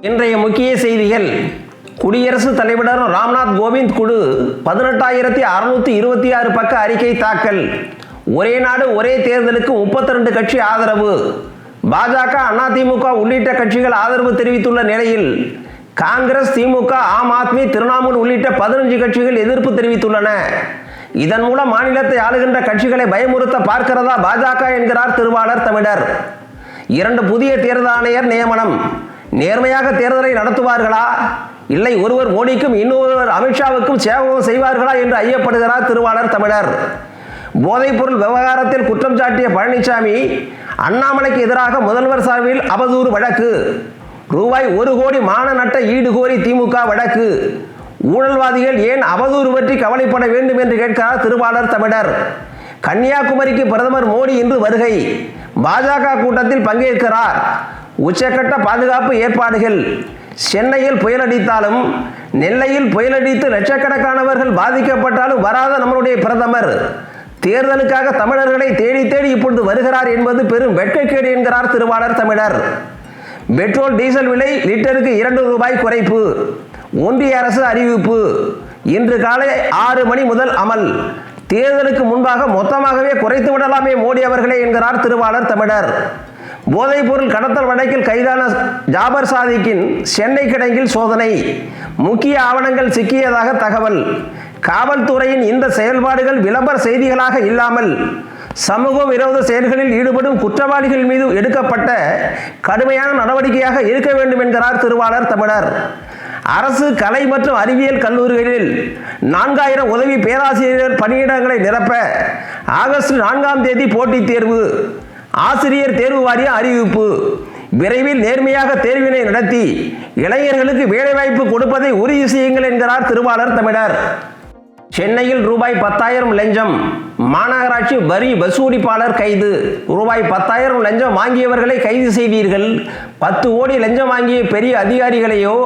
இன்றைய முக்கிய செய்திகள். குடியரசுத் தலைவர் ராம்நாத் கோவிந்த் குழு பதினெட்டாயிரத்தி அறுநூத்தி இருபத்தி ஆறு பக்க அறிக்கை தாக்கல். ஒரே நாடு ஒரே தேர்தலுக்கு முப்பத்தி ரெண்டு கட்சி ஆதரவு. பாஜக அதிமுக உள்ளிட்ட கட்சிகள் ஆதரவு தெரிவித்துள்ள நிலையில் காங்கிரஸ் திமுக ஆம் ஆத்மி திரிணாமுல் உள்ளிட்ட பதினஞ்சு கட்சிகள் எதிர்ப்பு தெரிவித்துள்ளன. இதன் மூலம் மாநிலத்தை ஆளுகின்ற கட்சிகளை பயமுறுத்த பார்க்கிறதா பாஜக என்கிறார் திருவாளர் தமிழர். இரண்டு புதிய தேர்தல் ஆணையர் நியமனம். நேர்மையாக தேர்தலை நடத்துவார்களா? இல்லை ஒருவர் மோடிக்கும் இன்னொருவர் அமித்ஷாவுக்கும் சேவகம் செய்வார்களா என்று ஐயப்படுகிறார் திருவாளர் தமிழர். போதைப்பொருள் விவகாரத்தில் குற்றம் சாட்டிய பழனிசாமி அண்ணாமலைக்கு எதிராக முதல்வர் சார்பில் அவதூறு வழக்கு. ரூபாய் ஒரு கோடி மான நட்ட ஈடு கோரி திமுக வழக்கு. ஊழல்வாதிகள் ஏன் அவதூறு பற்றி கவலைப்பட வேண்டும் என்று கேட்கிறார் திருவாளர் தமிழர். கன்னியாகுமரிக்கு பிரதமர் மோடி இன்று வருகை. பாஜக கூட்டத்தில் பங்கேற்கிறார். உச்சக்கட்ட பாதுகாப்பு ஏற்பாடுகள். சென்னையில் புயலடித்தாலும் நெல்லையில் புயலடித்து லட்சக்கணக்கானவர்கள் பாதிக்கப்பட்டாலும் வராத நம்மளுடைய பிரதமர். தேர்தலுக்காக தமிழர்களை தேடி தேடி இப்பொழுது வருகிறார் என்பது பெரும் வெட்கக்கேடு என்கிறார் திருவாளர் தமிழர். பெட்ரோல் டீசல் விலை லிட்டருக்கு இரண்டு ரூபாய் குறைப்பு. ஒன்றிய அரசு அறிவிப்பு. இன்று காலை ஆறு மணி முதல் அமல். தேர்தலுக்கு முன்பாக மொத்தமாகவே குறைத்து விடலாமே மோடி அவர்களே என்கிறார் திருவாளர் தமிழர். போதைப்பொருள் கடத்தல் வழக்கில் கைதான ஜாபர் சாதிக்கின் சென்னை கிடங்கில் சோதனை. முக்கிய ஆவணங்கள் சிக்கியதாக தகவல். காவல்துறையின் இந்த செயல்பாடுகள் விளம்பர செய்திகளாக இல்லாமல் சமூக விரோத செயல்களில் ஈடுபடும் குற்றவாளிகள் மீது எடுக்கப்பட்ட கடுமையான நடவடிக்கையாக இருக்க வேண்டும் என்கிறார் திருவாளர் தமிழர். அரசு கலை மற்றும் அறிவியல் கல்லூரிகளில் நான்காயிரம் உதவி பேராசிரியர் பணியிடங்களை நிரப்ப ஆகஸ்ட் நான்காம் தேதி போட்டித் தேர்வு. ஆசிரியர் தேர்வு வாரிய அறிவிப்பு. விரைவில் நேர்மையாக தேர்வினை நடத்தி இளைஞர்களுக்கு வேலைவாய்ப்பு கொடுப்பதை உறுதி செய்யுங்கள் என்கிறார் திருவாளர் தமிழர். சென்னையில் ரூபாய் பத்தாயிரம் லஞ்சம். மாநகராட்சி வரி வசூலிப்பாளர் கைது. ரூபாய் பத்தாயிரம் லஞ்சம் வாங்கியவர்களை கைது செய்வீர்கள் பத்து கோடி லஞ்சம் வாங்கிய பெரிய அதிகாரிகளையோ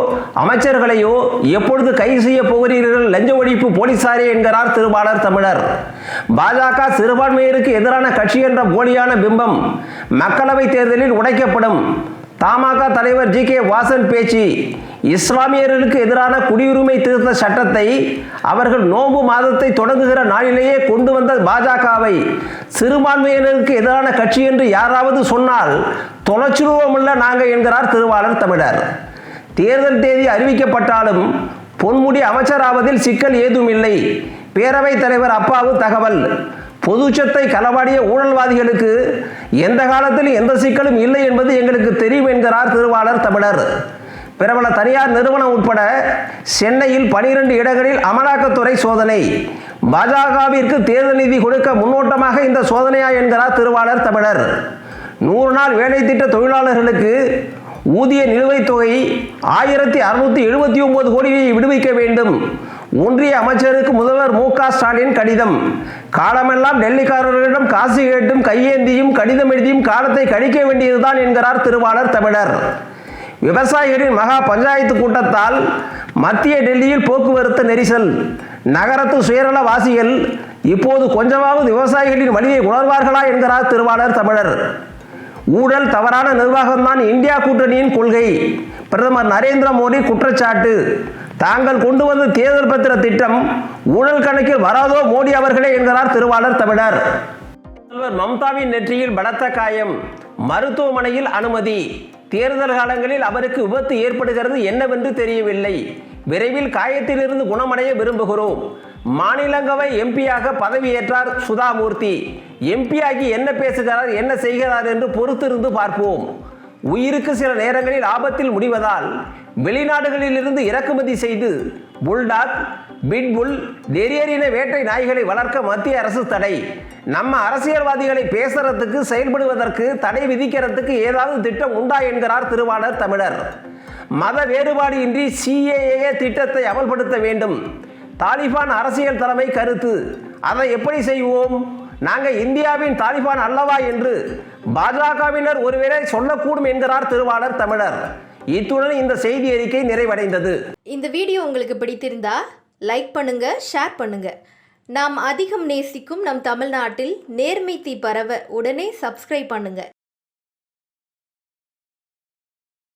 அமைச்சர்களையோ எப்பொழுது கைது செய்ய போகிறீர்கள்? லஞ்ச ஒழிப்பு போலீசாரே என்கிறார் திருவாளர் தமிழர். பாஜக சிறுபான்மையருக்கு எதிரான கட்சி என்ற போலியான பிம்பம் மக்களவைத் தேர்தலில் உடைக்கப்படும். தமாக தலைவர் ஜி கே வாசன் பேச்சு. இஸ்லாமியர்களுக்கு எதிரான குடியுரிமை திருத்த சட்டத்தை அவர்கள் நோன்பு மாதத்தை தொடங்குகிற நாளிலேயே கொண்டு வந்த பாஜகவை சிறுபான்மையினருக்கு எதிரான கட்சி என்று யாராவது சொன்னால் தொலைச்சுருவமுள்ள நாங்கள் என்கிறார் திருவாளர் தமிழர். தேர்தல் தேதி அறிவிக்கப்பட்டாலும் பொன்முடி அமைச்சராவதில் சிக்கல் ஏதும் இல்லை பேரவைத் தலைவர் அப்பாவு தகவல். பொதுச்சத்தை களவாடிய ஊழல்வாதிகளுக்கு எந்த காலத்திலும் எந்த சிக்கலும் இல்லை என்பது எங்களுக்கு தெரியும் என்கிறார் திருவாளர் தமிழர். பிரபல தனியார் நிறுவனம் உட்பட சென்னையில் பனிரெண்டு இடங்களில் அமலாக்கத்துறை சோதனை. பாஜகவிற்கு தேர்தல் நிதி கொடுக்க முன்னோட்டமாக இந்த சோதனையா என்கிறார் திருவாளர் தமிழர். நூறு நாள் வேலை திட்ட தொழிலாளர்களுக்கு ஊதிய நிலுவைத் தொகை ஆயிரத்தி அறுநூத்தி எழுபத்தி ஒன்பது கோடியை விடுவிக்க வேண்டும். ஒன்றிய அமைச்சருக்கு முதல்வர் மு க ஸ்டாலின் கடிதம். காலமெல்லாம் டெல்லிக்காரர்களிடம் காசு கேட்டும் கையேந்தியும் கடிதம் எழுதியும் காலத்தை கழிக்க வேண்டியதுதான் என்கிறார் திருவாளர் தமிழர். விவசாயிகளின் மகா பஞ்சாயத்து கூட்டத்தால் மத்திய டெல்லியில் போக்குவரத்து நெரிசல் நகரத்து சுயநலவாசிகள் இப்போது கொஞ்சமாவது விவசாயிகளின் வழியை உணர்வார்களா என்கிறார் திருவாளர் தமிழர். ஊழல் தவறான நிர்வாகம்தான் இந்தியா கூட்டணியின் கொள்கை. பிரதமர் நரேந்திர மோடி குற்றச்சாட்டு. தாங்கள் கொண்டு வந்த தேர்தல் பத்திர திட்டம் ஊழல் கணக்கில் வராதோ மோடி அவர்களே என்கிறார் திருவாளர் தமிழர். முதல்வர் மம்தாவின் நெற்றியில் பலத்த காயம். மருத்துவமனையில் அனுமதி. தேர்தல் காலங்களில் அவருக்கு விபத்து ஏற்படுகிறது என்னவென்று தெரியவில்லை. விரைவில் காயத்திலிருந்து குணமடைய விரும்புகிறோம். மாநிலங்களவை எம்பியாக பதவியேற்றார் சுதாமூர்த்தி. எம்பியாகி என்ன பேசுகிறார் என்ன செய்கிறார் என்று பொறுத்திருந்து பார்ப்போம். உயிருக்கு சில நேரங்களில் ஆபத்தில் முடிவதால் வெளிநாடுகளிலிருந்து இறக்குமதி செய்து புல்டாக் பிட்புல் டெரியரின வேட்டை நாய்களை வளர்க்க மத்திய அரசு தடை. நம்ம அரசியல்வாதிகளை பேசுறதுக்கு செயல்படுவதற்கு தடை விதிக்கிறதுக்கு ஏதாவது திட்டம் உண்டா என்கிறார் திருவாளர் தமிழர். மத வேறுபாடு இன்றி சிஏஏ திட்டத்தை அமல்படுத்த வேண்டும். தாலிபான் அரசியல் தலைமை கருத்து. அதை எப்படி செய்வோம்? நாங்கள் இந்தியாவின் தாலிபான் அல்லவா என்று பாஜகவினர் ஒருவேளை சொல்லக்கூடும் என்கிறார் திருவாளர் தமிழர். இத்துடன் இந்த செய்தி அறிக்கை நிறைவடைந்தது. இந்த வீடியோ உங்களுக்கு பிடித்திருந்தா லைக் பண்ணுங்க ஷேர் பண்ணுங்க. நாம் அதிகம் நேசிக்கும் நம் தமிழ்நாட்டில் நேர்மை தீ பரவ உடனே சப்ஸ்கிரைப் பண்ணுங்க.